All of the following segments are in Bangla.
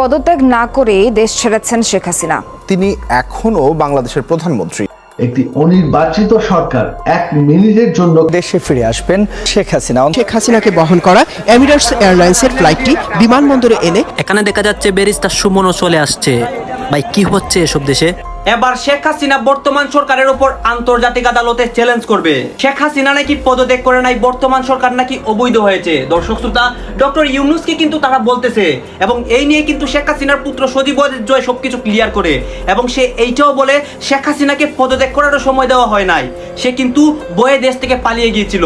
পদত্যাগ না করে দেশ ছেড়েছেন শেখ হাসিনা। তিনি এখনও বাংলাদেশের প্রধানমন্ত্রী। একটি অনির্বাচিত সরকার এক মিনিটের জন্য দেশে ফিরে আসবেন শেখ হাসিনা। শেখ হাসিনাকে বহন করা এমিরেটস এয়ারলাইন্সের ফ্লাইটটি বিমানবন্দরে এনে এখানে দেখা যাচ্ছে ব্যারিস্টার সুমনও চলে আসছে। ভাই কি হচ্ছে এসব দেশে? এবার শেখ হাসিনা বর্তমান সরকারের উপর আন্তর্জাতিক আদালতে চ্যালেঞ্জ করবে। শেখ হাসিনা নাকি পদত্যাগ করে নাই, বর্তমান সরকার নাকি অবৈধ হয়েছে। দর্শক শ্রোতা, ডক্টর ইউনুসকে কিন্তু তারা বলতেছে এবং এই নিয়ে কিন্তু শেখ হাসিনার পুত্র সজীব জয় সবকিছু ক্লিয়ার করে এবং সে এইটাও বলে, শেখ হাসিনাকে পদত্যাগ করারও সময় দেওয়া হয় নাই। সে কিন্তু বয়ে দেশ থেকে পালিয়ে গিয়েছিল।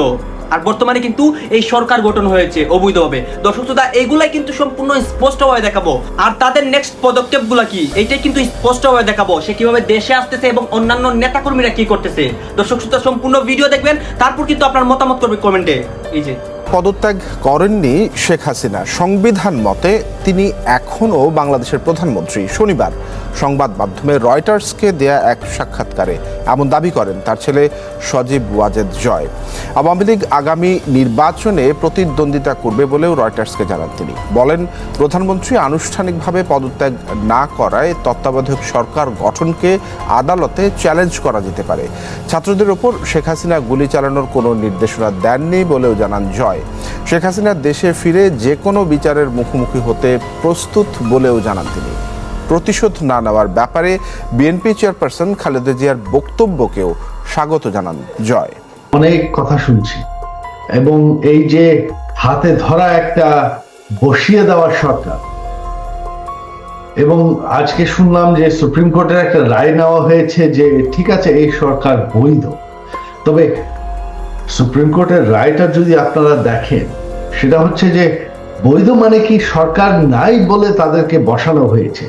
আর বর্তমানে কিন্তু এই সরকার গঠন হয়েছে অবৈধভাবে। দর্শক শ্রোতা এগুলাই কিন্তু সম্পূর্ণ স্পষ্টভাবে দেখাবো। আর তাদের নেক্সট পদক্ষেপগুলো কি? এইটাই কিন্তু স্পষ্টভাবে দেখাবো সে কীভাবে দেশে আসতেছে এবং অন্যান্য নেতাকর্মীরা কি করতেছে। দর্শক শ্রোতা সম্পূর্ণ ভিডিও দেখবেন, তারপর কিন্তু আপনার মতামত করবে কমেন্টে। এই যে। পদত্যাগ করেননি শেখ হাসিনা। সংবিধান মতে তিনি এখনও বাংলাদেশের প্রধানমন্ত্রী। শনিবার সংবাদ মাধ্যমে রয়টার্সকে দেয়া এক সাক্ষাৎকারে এমন দাবি করেন তার ছেলে সজীব ওয়াজেদ জয়। আওয়ামী লীগ আগামী নির্বাচনে প্রতিদ্বন্দ্বিতা করবে বলেও রয়টার্সকে জানান তিনি। বলেন, প্রধানমন্ত্রী আনুষ্ঠানিকভাবে পদত্যাগ না করায় তত্ত্বাবধায়ক সরকার গঠনকে আদালতে চ্যালেঞ্জ করা যেতে পারে। ছাত্রদের ওপর শেখ হাসিনা গুলি চালানোর কোনো নির্দেশনা দেননি বলেও জানান জয়। শেখ হাসিনা দেশে ফিরে যে কোনো বিচারের মুখোমুখি হতে প্রস্তুত বলেও জানান তিনি। প্রতিশোধ না নেওয়ার ব্যাপারে বিএনপি চেয়ারপারসন খালেদা জিয়ার বক্তব্যকেও স্বাগত জানান জয়। অনেক কথা শুনছি এবং এই যে হাতে ধরা একটা বসিয়ে দেওয়ার সরকার এবং আজকে শুনলাম যে সুপ্রিম কোর্টের একটা রায় নেওয়া হয়েছে যে ঠিক আছে, এই সরকার বৈধ। তবে সুপ্রিম কোর্টের রায়টা যদি আপনারা দেখেন, সেটা হচ্ছে যে বৈধ মানে কি সরকার নাই বলে তাদেরকে বসানো হয়েছে?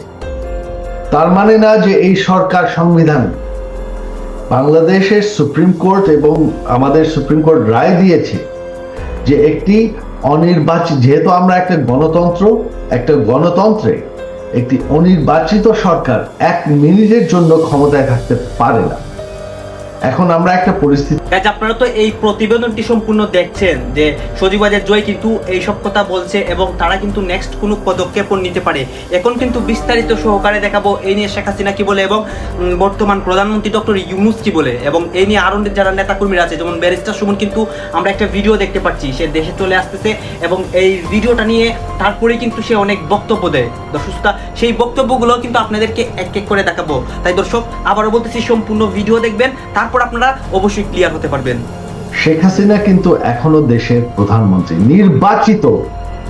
তার মানে না যে এই সরকার সংবিধান বাংলাদেশের সুপ্রিম কোর্ট এবং আমাদের সুপ্রিম কোর্ট রায় দিয়েছে যে একটি অনির্বাচিত যেহেতু আমরা একটা গণতন্ত্র, একটা গণতন্ত্রে একটি অনির্বাচিত সরকার এক মিনিটের জন্য ক্ষমতায় থাকতে পারে না। এখন আমরা একটা পরিস্থিতি Guys, আপনারা তো এই প্রতিবেদনটি সম্পূর্ণ দেখছেন যে সজীবাজের জয় কিন্তু এই সব কথা বলছে এবং তারা কিন্তু নেক্সট কোনো পদক্ষেপ নিতে পারে। এখন কিন্তু বিস্তারিত সহকারে দেখাবো এই নিয়ে শেখ হাসিনা কি বলে এবং বর্তমান প্রধানমন্ত্রী ডক্টর ইউনুস কি বলে এবং এই নিয়ে আরও যারা নেতাকর্মীরা আছে যেমন ব্যারিস্টার সুমন কিন্তু আমরা একটা ভিডিও দেখতে পাচ্ছি সে দেশে চলে আসতেছে এবং এই ভিডিওটা নিয়ে তারপরে কিন্তু সে অনেক বক্তব্য দেয়। দর্শক শ্রোতা, সেই বক্তব্যগুলো কিন্তু আপনাদেরকে এক এক করে দেখাবো। তাই দর্শক আবারও বলতেছি সম্পূর্ণ ভিডিও দেখবেন তারপর আপনারা অবশ্যই ক্লিয়ার হতে পারবেন। শেখ হাসিনা কিন্তু এখনও দেশের প্রধানমন্ত্রী, নির্বাচিত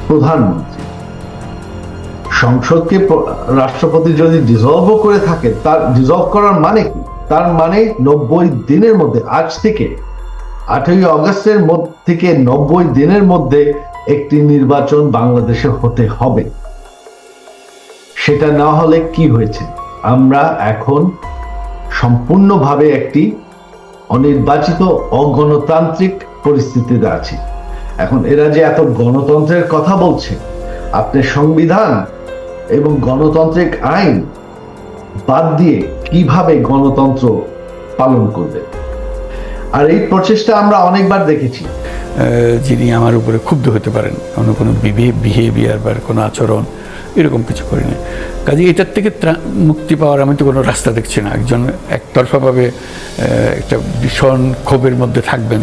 প্রধানমন্ত্রী। সংসদকে রাষ্ট্রপতি যদি ডিসলভ করে থাকে, তার ডিসলভ করার মানে কি? তার মানে নব্বই দিনের মধ্যে, আজ থেকে, আঠেরোই অগস্টের মধ্য, থেকে নব্বই দিনের মধ্যে একটি নির্বাচন বাংলাদেশে হতে হবে। সেটা না হলে কি হয়েছে? আমরা এখন সম্পূর্ণভাবে একটি অনির্বাচিত, অগণতান্ত্রিক পরিস্থিতিতে আছি। এখন এরা যে এত গণতন্ত্রের কথা বলছে, আপনি সংবিধান এবং গণতান্ত্রিক আইন বাদ দিয়ে কীভাবে গণতন্ত্র পালন করবে আর এই প্রচেষ্টা আমরা অনেকবার দেখেছি। যিনি আমার উপরে ক্ষুব্ধ হতে পারেন কোনো কোনো বিহেভিয়ার বা কোনো আচরণ এরকম কিছু করি না কাজে এটার থেকে মুক্তি পাওয়ার আমি তো কোনো রাস্তা দেখছি না। একজন একতরফাভাবে একটা ভীষণ ক্ষোভের মধ্যে থাকবেন।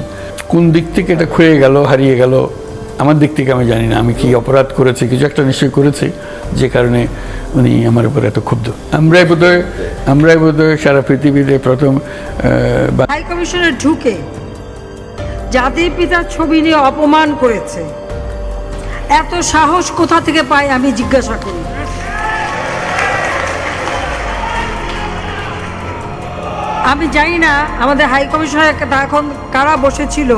কোন দিক থেকে এটা ক্ষয়ে গেল, হারিয়ে গেল, আমার দিক থেকে আমি জানি না। আমি কি অপরাধ করেছি, কিছু একটা নিশ্চয়ই করেছি, যে কারণে উনি আমার উপর এত ক্ষুব্ধ। আমরাই বোধহয় আমরাই বোধহয় সারা পৃথিবীতে প্রথম হাই কমিশনে ঢুকে জাতির পিতার ছবি নিয়ে অপমান করেছে এত সাহস কোথা থেকে পায় আমি জিজ্ঞাসা করি। আমি জানি না আমাদের হাই কমিশনার এখন কারা বসেছিল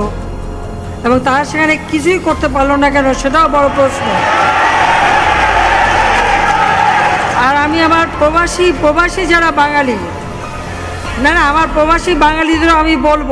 এবং তারা সেখানে কিছুই করতে পারল না কেন সেটাও বড় প্রশ্ন। আর আমি আমার প্রবাসী প্রবাসী যারা বাঙালি, না না, আমার প্রবাসী বাঙালিদেরও আমি বলব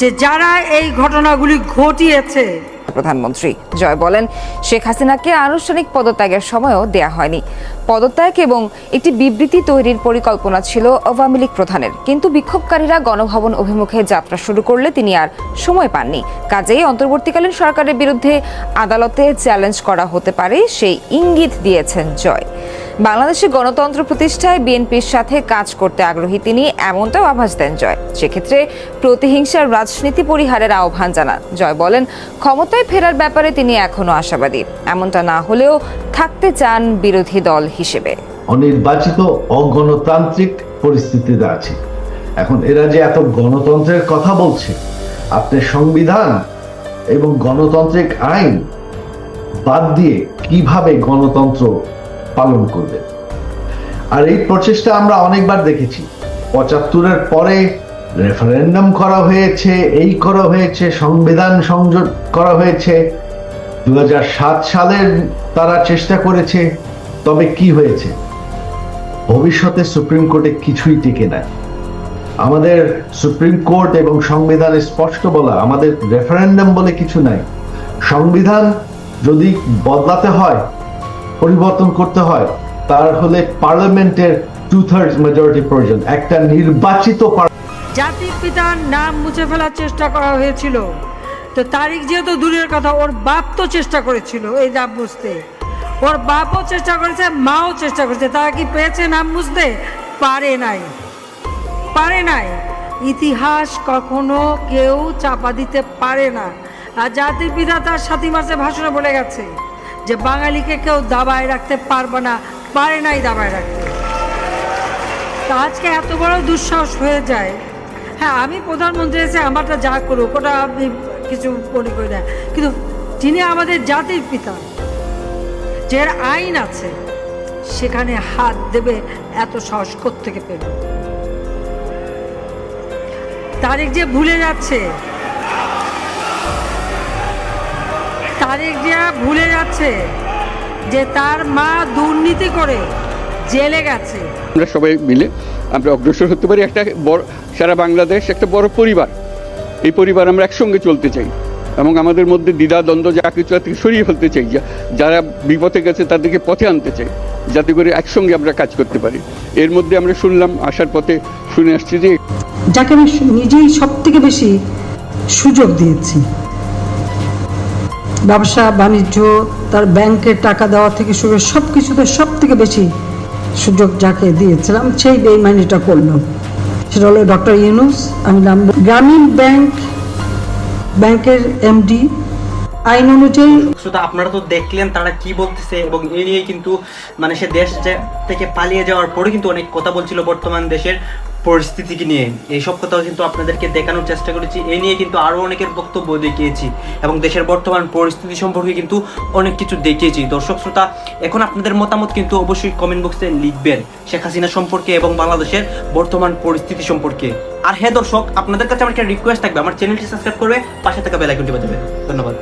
যে যারা এই ঘটনাগুলি ঘটিয়েছে প্রধানমন্ত্রী। জয় বলেন, শেখ হাসিনাকে আনুষ্ঠানিক পদত্যাগের সময়ও দেয়া হয়নি। পদত্যাগ এবং একটি বিবৃতি তৈরির পরিকল্পনা ছিল আওয়ামী লীগ প্রধানের। কিন্তু বিক্ষোভকারীরা গণভবন অভিমুখে যাত্রা শুরু করলে তিনি আর সময় পাননি। কাজেই অন্তর্বর্তীকালীন সরকারের বিরুদ্ধে আদালতে চ্যালেঞ্জ করা হতে পারে, সেই ইঙ্গিত দিয়েছেন জয়। বাংলাদেশে গণতন্ত্র প্রতিষ্ঠায় বিএনপির সাথে কাজ করতে আগ্রহী তিনি এমনটাও আভাস দেন জয়। সেক্ষেত্রে প্রতিহিংসার রাজনীতি পরিহারের আহ্বান জানান। জয় বলেন, ক্ষমতায় ফেরার ব্যাপারে তিনি এখনও আশাবাদী। এমনটা না হলেও থাকতে চান বিরোধী দল হিসেবে। অনির্বাচিত, অগণতান্ত্রিক পরিস্থিতিতে আছে। এখন এরা যে এত গণতন্ত্রের কথা বলছে, আপনি সংবিধান এবং গণতান্ত্রিক আইন বাদ দিয়ে কীভাবে গণতন্ত্র পালন করবে। আর এই প্রচেষ্টা আমরা অনেকবার দেখেছি। পঁচাত্তরের পরে রেফারেন্ডাম করা হয়েছে, এই করা হয়েছে, সংবিধান সংযোগ করা হয়েছে। দু সালের তারা চেষ্টা করেছে, তবে কি হয়েছে? ভবিষ্যতে সুপ্রিম কোর্টে কিছুই টিকে না। আমাদের সুপ্রিম কোর্ট এবং সংবিধানে স্পষ্ট বলা, আমাদের রেফারেন্ডাম বলে কিছু নাই। সংবিধান যদি বদলাতে হয় পরিবর্তন করতে হয়, তার হলে পার্লামেন্টের টু থার্ডস মেজরিটি প্রয়োজন। একটা নির্বাচিত জাতির পিতার নাম মুছে ফেলার চেষ্টা করা হয়েছিল। তো তারিখ যেহেতু দূরের কথা, ওর বাপ তো চেষ্টা করেছিল, এই নাম মুছতে ওর বাপও চেষ্টা করেছে, মাও চেষ্টা করেছে, তারা কি পেয়েছে নাম মুছতে পারে নাই। পারে নাই। ইতিহাস কখনো কেউ চাপা দিতে পারে না। আর জাতির পিতা তার সাথী মাসে ভাষণে বলে গেছে যে বাঙালিকে কেউ দাবায় রাখতে পারবে না, পারে নাই দাবায় রাখতে। তা আজকে এত বড় দুঃসাহস হয়ে যায়। হ্যাঁ আমি প্রধানমন্ত্রী এসে আমারটা যা করুক, ওটা আমি কিছু মনে করি না। কিন্তু যিনি আমাদের জাতির পিতা যে আইন আছে, সেখানে হাত দেবে এত সাহস থেকে পেল? তারিখ যে ভুলে যাচ্ছে তারেক যে ভুলে যাচ্ছে যে তার মা দুর্নীতি করে জেলে গেছে। আমরা সবাই মিলে আমরা অগ্রসর হতে পারি। একটা বড় সারা বাংলাদেশ একটা বড় পরিবার। এই পরিবার আমরা একসঙ্গে চলতে চাই এবং আমাদের মধ্যে দ্বিধা দ্বন্দ্ব যা কিছু আছে সরিয়ে ফেলতে চাই। যা- যারা বিপথে গেছে তাদেরকে পথে আনতে চাই যাতে করে একসঙ্গে আমরা কাজ করতে পারি। এর মধ্যে আমরা শুনলাম আসার পথে শুনে আসছি যে যাকে আমি নিজেই সব থেকে বেশি সুযোগ দিয়েছি। ব্যবসা, বাণিজ্য, তার ব্যাংকের টাকা দেওয়া থেকে শুরু সব কিছুতে সব থেকে বেশি সুযোগ যাকে দিয়েছিলাম, সেই বেইমানিটা করল। সেটা হলো ডক্টর ইউনুস, আমি নাম গ্রামীণ ব্যাংক, ব্যাংকের এমডি। আইন অনুযায়ী শ্রোতা আপনারা তো দেখলেন, তারা কি বলতেছে এবং এই নিয়ে কিন্তু মানে সে দেশ থেকে পালিয়ে যাওয়ার পরে কিন্তু অনেক কথা বলছিল বর্তমান দেশের। পরিস্থিতিকে নিয়ে। এইসব কথাও কিন্তু আপনাদেরকে দেখানোর চেষ্টা করেছি। এই নিয়ে কিন্তু আরও অনেকের বক্তব্য দেখিয়েছি এবং দেশের বর্তমান পরিস্থিতি সম্পর্কে কিন্তু অনেক কিছু দেখিয়েছি। দর্শক শ্রোতা, এখন আপনাদের মতামত কিন্তু অবশ্যই কমেন্ট বক্সে লিখবেন শেখ হাসিনা সম্পর্কে এবং বাংলাদেশের বর্তমান পরিস্থিতি সম্পর্কে। আর হ্যাঁ দর্শক, আপনাদের কাছে আমার একটা রিকোয়েস্ট থাকবে। আমার চ্যানেলটি সাবস্ক্রাইব করবে, পাশে থাকা বেল আইকনটি বাজাবে। ধন্যবাদ।